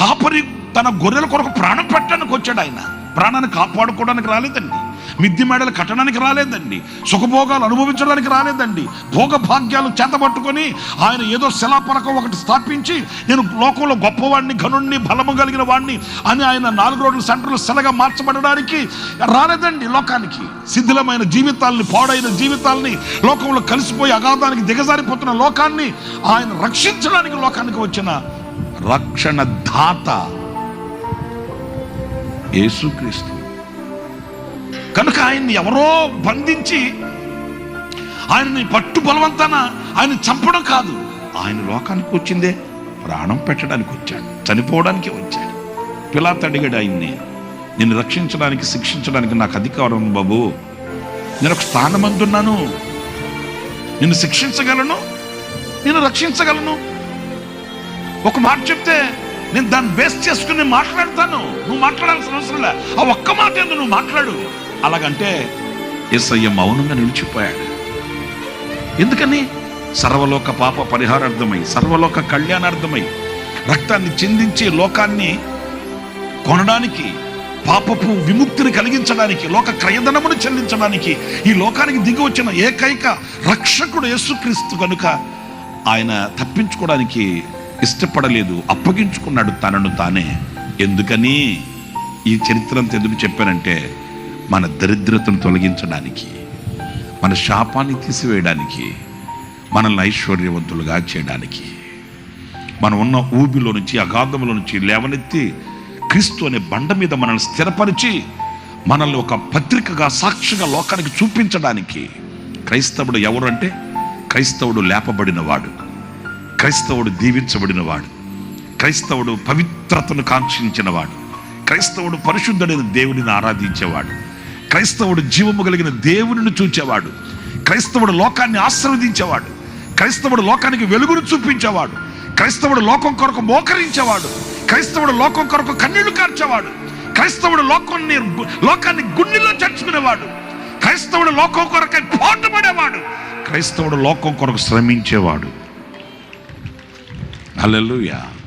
కాపరి తన గొర్రెల కొరకు ప్రాణం పెట్టడానికి వచ్చాడు ఆయన. ప్రాణాన్ని కాపాడుకోవడానికి రాలేదండి. మిద్ది మేడలు కట్టడానికి రాలేదండి. సుఖభోగాలు అనుభవించడానికి రాలేదండి. భోగ భాగ్యాలు చేతబట్టుకొని ఆయన ఏదో శిలాపలకం ఒకటి స్థాపించి నేను లోకంలో గొప్పవాడిని ఘనుణ్ణి బలము కలిగిన వాడిని అని ఆయన నాలుగు రోడ్ల సెంటర్లు శిలగా మార్చబడడానికి రాలేదండి లోకానికి. శిథిలమైన జీవితాల్ని పాడైన జీవితాల్ని లోకంలో కలిసిపోయి అగాధానికి దిగజారిపోతున్న లోకాన్ని ఆయన రక్షించడానికి లోకానికి వచ్చిన రక్షణ దాత యేసుక్రీస్తు. కనుక ఆయన్ని ఎవరో బంధించి ఆయన్ని పట్టు బలవంతాన ఆయన చంపడం కాదు. ఆయన లోకానికి వచ్చిందే ప్రాణం పెట్టడానికి వచ్చాడు చనిపోవడానికి వచ్చాడు. పిలాత్ అడిగాడు ఆయన్ని నిన్ను రక్షించడానికి శిక్షించడానికి నాకు అధికారం బాబు. నేను ఒక స్థానం అందున్నాను నిన్ను శిక్షించగలను నేను రక్షించగలను. ఒక మాట చెప్తే నేను దాన్ని బేస్ చేసుకుని మాట్లాడతాను. నువ్వు మాట్లాడాల్సిన అవసరం లే. ఆ ఒక్క మాట ఏందో నువ్వు మాట్లాడు? అలాగంటే ఎస్ఐ మౌనంగా నిలిచిపోయాడు. ఎందుకని? సర్వలోక పాప పరిహారార్థమై సర్వలోక కళ్యాణార్థమై రక్తాన్ని చిందించి లోకాన్ని కొనడానికి పాపపు విముక్తిని కలిగించడానికి లోక క్రయధనమును చెల్లించడానికి ఈ లోకానికి దిగి వచ్చిన ఏకైక రక్షకుడు యేసుక్రీస్తు కనుక ఆయన తప్పించుకోవడానికి ఇష్టపడలేదు అప్పగించుకున్నాడు తనను తానే. ఎందుకని? ఈ చరిత్ర ఎందుకు చెప్పానంటే మన దరిద్రతను తొలగించడానికి మన శాపాన్ని తీసివేయడానికి మనల్ని ఐశ్వర్యవంతులుగా చేయడానికి. మనం ఉన్న ఊబిలో నుంచి అగాధంలో నుంచి లేవనెత్తి క్రీస్తు అనే బండ మీద మనల్ని స్థిరపరిచి మనల్ని ఒక పత్రికగా సాక్షిగా లోకానికి చూపించడానికి క్రైస్తవుడు ఎవరు అంటే క్రైస్తవుడు లేపబడినవాడు క్రైస్తవుడు దీవించబడినవాడు. క్రైస్తవుడు పవిత్రతను కాంక్షించినవాడు. క్రైస్తవుడు పరిశుద్ధుడైన దేవుడిని ఆరాధించేవాడు. క్రైస్తవుడు జీవము కలిగిన దేవునిని చూచేవాడు. క్రైస్తవుడు లోకాన్ని ఆశీర్వదించేవాడు. క్రైస్తవుడు లోకానికి వెలుగును చూపించేవాడు. క్రైస్తవుడు లోకం కొరకు మోకరించేవాడు. క్రైస్తవుడు లోకం కొరకు కన్నీళ్ళు కార్చేవాడు. క్రైస్తవుడు లోకాన్ని లోకాన్ని గుండెలో చర్చుకునేవాడు క్రైస్తవుడు లోకం కొరకై పోటుపడేవాడు క్రైస్తవుడు లోకం కొరకు శ్రమించేవాడు. Hallelujah.